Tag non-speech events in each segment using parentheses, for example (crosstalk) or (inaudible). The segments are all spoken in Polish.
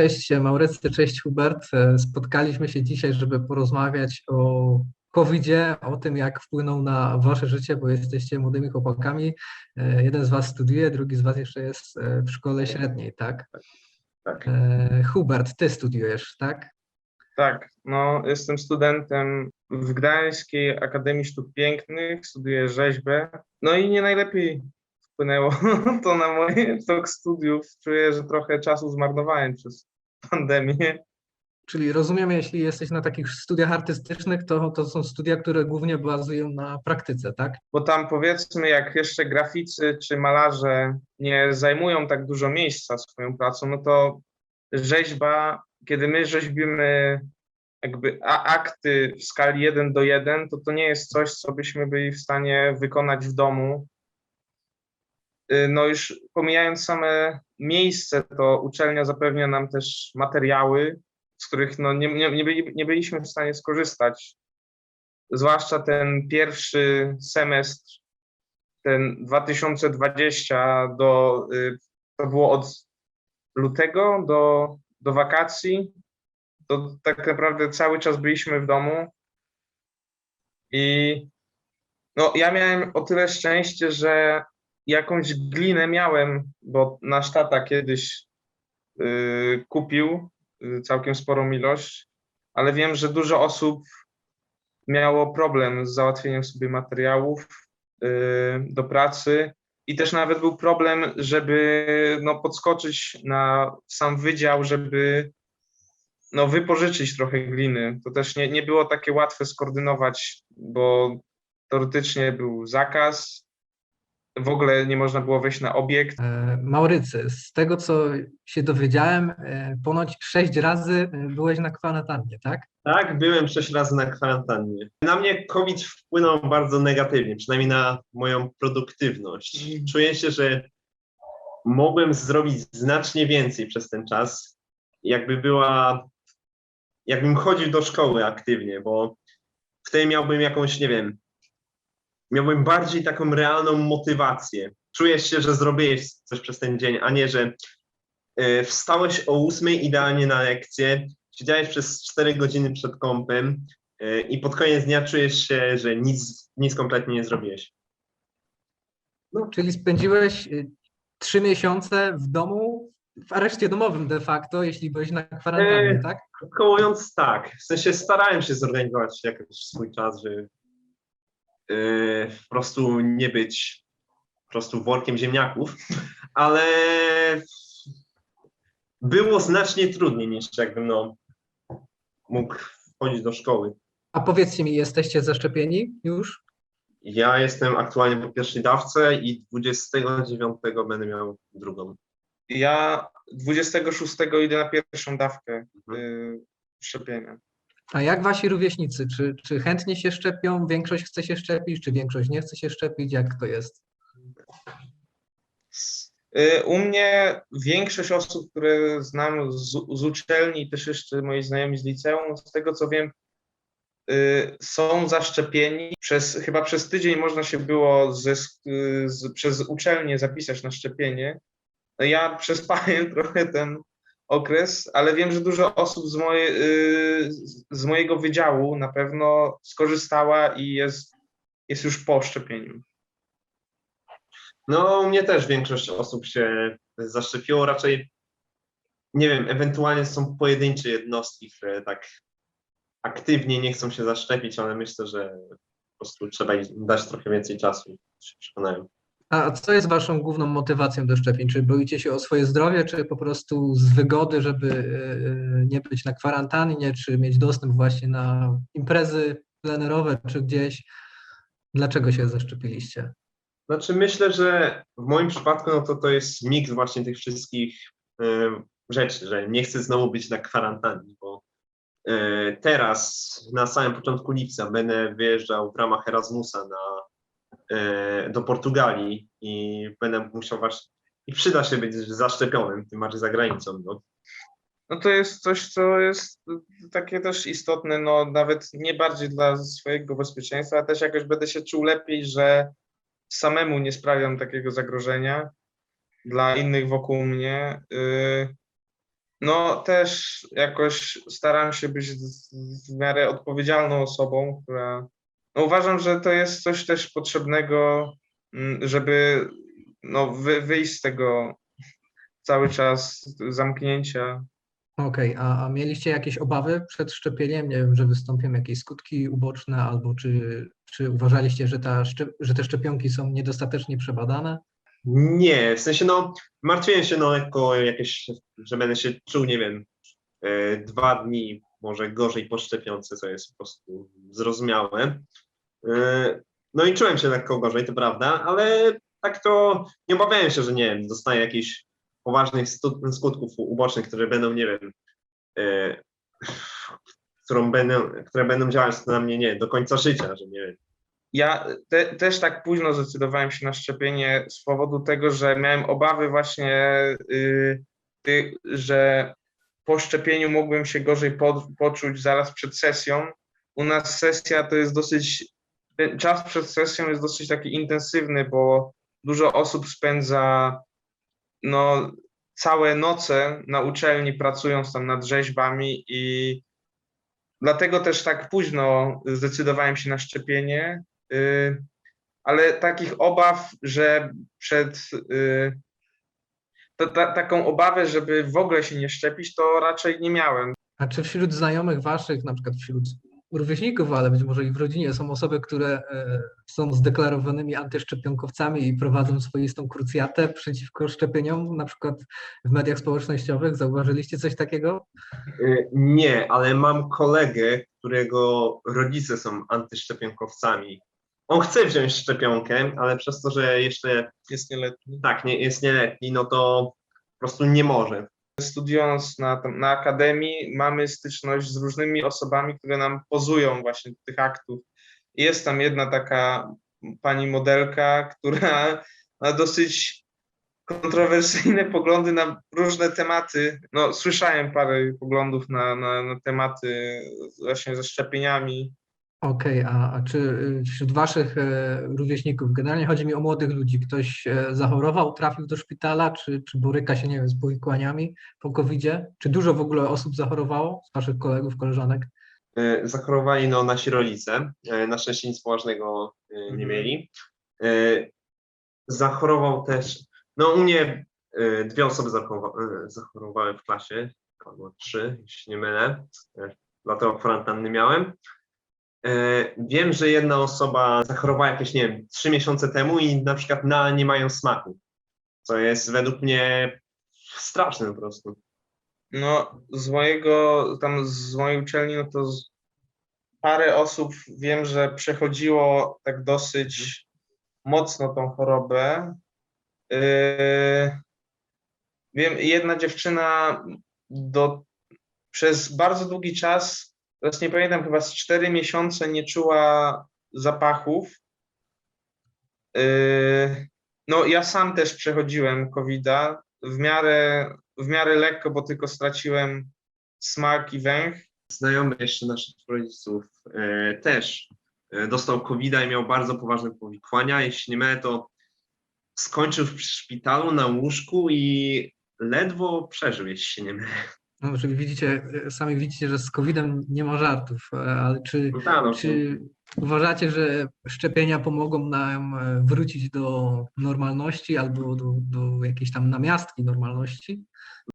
Cześć Maurycy, cześć Hubert. E, Spotkaliśmy się dzisiaj, żeby porozmawiać o COVID-zie, o tym, jak wpłynął na wasze życie, bo jesteście młodymi chłopakami. E, Jeden z was studiuje, drugi z was jeszcze jest e, w szkole średniej, tak? Tak. E, Hubert, ty studiujesz, tak? Tak, no jestem studentem w Gdańskiej Akademii Sztuk Pięknych, studiuję rzeźbę. No i nie najlepiej wpłynęło (laughs) to na moje tok studiów. Czuję, że trochę czasu zmarnowałem przez pandemię. Czyli rozumiem, jeśli jesteś na takich studiach artystycznych, to, to są studia, które głównie bazują na praktyce, tak? Bo tam powiedzmy, jak jeszcze graficy czy malarze nie zajmują tak dużo miejsca swoją pracą, no to rzeźba, kiedy my rzeźbimy jakby akty w skali 1 do 1, to to nie jest coś, co byśmy byli w stanie wykonać w domu. Y, No już pomijając same miejsce, to uczelnia zapewnia nam też materiały, z których no nie, nie, nie, byli, nie byliśmy w stanie skorzystać. Zwłaszcza ten pierwszy semestr, ten 2020 do, y, to było od lutego do, do wakacji, to tak naprawdę cały czas byliśmy w domu i no ja miałem o tyle szczęście, że jakąś glinę miałem, bo nasz tata kiedyś y, kupił y, całkiem sporą ilość, ale wiem, że dużo osób miało problem z załatwieniem sobie materiałów y, do pracy i też nawet był problem, żeby no, podskoczyć na sam wydział, żeby no, wypożyczyć trochę gliny. To też nie, nie było takie łatwe skoordynować, bo teoretycznie był zakaz, w ogóle nie można było wejść na obiekt. E, Maurycy, z tego co się dowiedziałem, e, ponoć sześć razy e, byłeś na kwarantannie, tak? Tak, byłem sześć razy na kwarantannie. Na mnie COVID wpłynął bardzo negatywnie, przynajmniej na moją produktywność. Czuję się, że mogłem zrobić znacznie więcej przez ten czas, jakby była, jakbym chodził do szkoły aktywnie, bo wtedy miałbym jakąś, nie wiem, miałbym bardziej taką realną motywację. Czujesz się, że zrobiłeś coś przez ten dzień, a nie, że e, wstałeś o ósmej idealnie na lekcję, siedziałeś przez 4 godziny przed kąpem e, i pod koniec dnia czujesz się, że nic, nic kompletnie nie zrobiłeś. No, czyli spędziłeś y, trzy miesiące w domu, w areszcie domowym de facto, jeśli byłeś na kwarantannie, tak? Mówiąc tak, w sensie starałem się zorganizować jakoś swój czas, że e, po prostu nie być po prostu workiem ziemniaków, ale było znacznie trudniej niż jakbym no, mógł wchodzić do szkoły. A powiedzcie mi, jesteście zaszczepieni już? Ja jestem aktualnie po pierwszej dawce i 29 będę miał drugą. Ja 26 idę na pierwszą dawkę y, szczepienia. A jak wasi rówieśnicy? Czy, czy chętnie się szczepią? Większość chce się szczepić, czy większość nie chce się szczepić? Jak to jest? Y, U mnie większość osób, które znam z, z uczelni, też jeszcze moi znajomi z liceum, z tego co wiem, y, są zaszczepieni. Przez, chyba przez tydzień można się było ze, y, z, przez uczelnię zapisać na szczepienie. No ja przespałem (laughs) trochę ten okres, ale wiem, że dużo osób z, moje, y, z- mojego wydziału na pewno skorzystała i jest, jest już po szczepieniu. No, u mnie też większość osób się zaszczepiło. Raczej, nie wiem, ewentualnie są pojedyncze jednostki, które tak aktywnie nie chcą się zaszczepić, ale myślę, że po prostu trzeba im dać trochę więcej czasu, się przekonają. A co jest waszą główną motywacją do szczepień? Czy boicie się o swoje zdrowie, czy po prostu z wygody, żeby e, nie być na kwarantannie, czy mieć dostęp właśnie na imprezy plenerowe, czy gdzieś? Dlaczego się zaszczepiliście? Znaczy myślę, że w moim przypadku no to to jest miks właśnie tych wszystkich y, rzeczy, że nie chcę znowu być na kwarantannie, bo y, teraz na samym początku lipca będę wyjeżdżał w ramach Erasmusa na, do Portugalii i będę musiał właśnie i przyda się być zaszczepionym, tym bardziej za granicą. No. No to jest coś, co jest takie też istotne, no nawet nie bardziej dla swojego bezpieczeństwa, ale też jakoś będę się czuł lepiej, że samemu nie sprawiam takiego zagrożenia dla innych wokół mnie. Yy, No też jakoś staram się być w miarę odpowiedzialną osobą, która. No uważam, że to jest coś też potrzebnego, mm, żeby no, wy, wyjść z tego cały czas zamknięcia. Okej, a, a mieliście jakieś obawy przed szczepieniem? Nie wiem, że wystąpią jakieś skutki uboczne, albo czy, czy uważaliście, że, ta, że te szczepionki są niedostatecznie przebadane? Nie, w sensie no, martwiłem się no lekko jakieś, że będę się czuł, nie wiem, e, dwa dni może gorzej po szczepionce, co jest po prostu zrozumiałe. E, No i czułem się lekko gorzej, to prawda, ale tak to nie obawiałem się, że nie wiem, dostaję jakichś poważnych skutków ubocznych, które będą, nie wiem, e, którą będą, które będą działać na mnie, nie do końca życia, że nie wiem. Ja te, też tak późno zdecydowałem się na szczepienie z powodu tego, że miałem obawy właśnie, y, ty, że po szczepieniu mógłbym się gorzej po, poczuć zaraz przed sesją. U nas sesja to jest dosyć, ten czas przed sesją jest dosyć taki intensywny, bo dużo osób spędza no, całe noce na uczelni pracując tam nad rzeźbami i dlatego też tak późno zdecydowałem się na szczepienie. Y, ale takich obaw, że przed y, to, ta, taką obawę, żeby w ogóle się nie szczepić, to raczej nie miałem. A czy wśród znajomych waszych, na przykład wśród rówieśników, ale być może i w rodzinie, są osoby, które e, są zdeklarowanymi antyszczepionkowcami i prowadzą swoistą krucjatę przeciwko szczepieniom, na przykład w mediach społecznościowych? Zauważyliście coś takiego? Y, Nie, ale mam kolegę, którego rodzice są antyszczepionkowcami. On chce wziąć szczepionkę, ale przez to, że jeszcze Jest nieletni. tak nie, jest nieletni, no to po prostu nie może. Studiując na, na akademii, mamy styczność z różnymi osobami, które nam pozują właśnie tych aktów. Jest tam jedna taka pani modelka, która ma dosyć kontrowersyjne poglądy na różne tematy. No, słyszałem parę poglądów na, na, na tematy właśnie ze szczepieniami. Okej, a, a czy y, wśród waszych e, rówieśników, generalnie chodzi mi o młodych ludzi, ktoś e, zachorował, trafił do szpitala, czy, czy boryka się, nie wiem, z powikłaniami po COVID-zie? Czy dużo w ogóle osób zachorowało z waszych kolegów, koleżanek? Y, Zachorowali no, nasi rodzice. Y, Na szczęście nic poważnego y, nie Mhm. mieli. Y, Zachorował też, no u mnie y, dwie osoby zachorowa- y, zachorowały w klasie, albo trzy, jeśli nie mylę. Y, Dlatego kwarantanny miałem. Y, Wiem, że jedna osoba zachorowała jakieś, nie wiem, trzy miesiące temu i na przykład na nie mają smaku. Co jest według mnie straszne po prostu. No, z mojego, tam z mojej uczelni, no to z, parę osób wiem, że przechodziło tak dosyć mocno tą chorobę. Yy, wiem, jedna dziewczyna do, przez bardzo długi czas, teraz nie pamiętam, chyba z cztery miesiące nie czuła zapachów. Yy, no, ja sam też przechodziłem COVID-a w miarę, w miarę lekko, bo tylko straciłem smak i węch. Znajomy jeszcze naszych rodziców e, też e, dostał covid i miał bardzo poważne powikłania. Jeśli nie mylę, to skończył w szpitalu na łóżku i ledwo przeżył, jeśli nie mylę. No, czyli widzicie, e, sami widzicie, że z COVID-em nie ma żartów, e, ale czy, No tak, no, czy uważacie, że szczepienia pomogą nam e, wrócić do normalności albo do, do jakiejś tam namiastki normalności?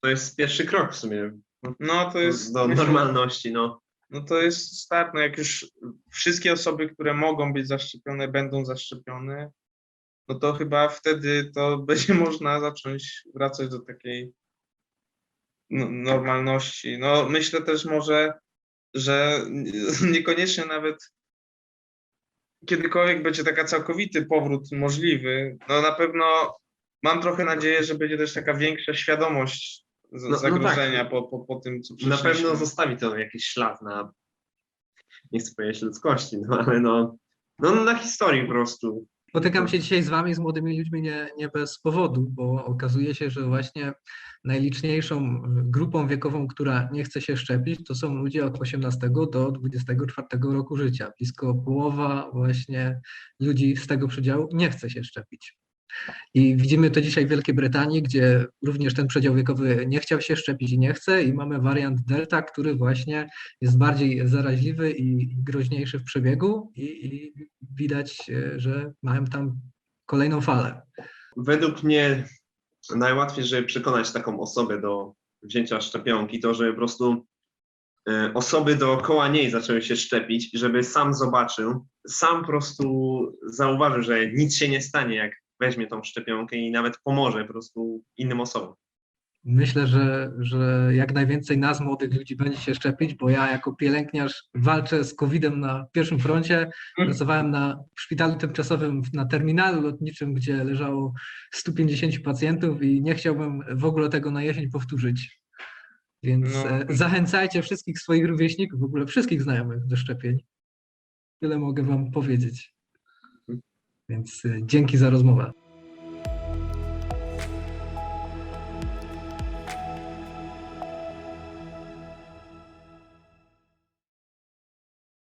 to jest pierwszy krok w sumie No to jest. do (laughs) normalności. No. No to jest start. No jak już wszystkie osoby, które mogą być zaszczepione, będą zaszczepione, no to chyba wtedy to (laughs) będzie można zacząć wracać do takiej normalności. No myślę też może, że (laughs) niekoniecznie nawet kiedykolwiek będzie taka całkowity powrót możliwy. No na pewno mam trochę nadzieję, że będzie też taka większa świadomość z- No- no tak. zagrożenia po, po, po tym, co Na pewno zostawi to jakiś ślad na, nie chcę powiedzieć ludzkości, no ale no, no na historii po prostu. Spotykam się dzisiaj z wami, z młodymi ludźmi nie, nie bez powodu, bo okazuje się, że właśnie najliczniejszą grupą wiekową, która nie chce się szczepić, to są ludzie od 18 do 24 roku życia. Blisko połowa właśnie ludzi z tego przedziału nie chce się szczepić. I widzimy to dzisiaj w Wielkiej Brytanii, gdzie również ten przedział wiekowy nie chciał się szczepić i nie chce, i mamy wariant Delta, który właśnie jest bardziej zaraźliwy i groźniejszy w przebiegu, i, i widać, e, że mają tam kolejną falę. Według mnie najłatwiej, żeby przekonać taką osobę do wzięcia szczepionki, to żeby po prostu e, osoby dookoła niej zaczęły się szczepić, żeby sam zobaczył, sam po prostu zauważył, że nic się nie stanie, jak weźmie tą szczepionkę i nawet pomoże po prostu innym osobom. Myślę, że, że jak najwięcej nas, młodych ludzi, będzie się szczepić, bo ja jako pielęgniarz walczę z COVID-em na pierwszym froncie. Pracowałem na, w szpitalu tymczasowym na terminalu lotniczym, gdzie leżało 150 pacjentów i nie chciałbym w ogóle tego na jesień powtórzyć. Więc No. e, zachęcajcie wszystkich swoich rówieśników, w ogóle wszystkich znajomych do szczepień. Tyle mogę Wam powiedzieć. Więc e, dzięki za rozmowę.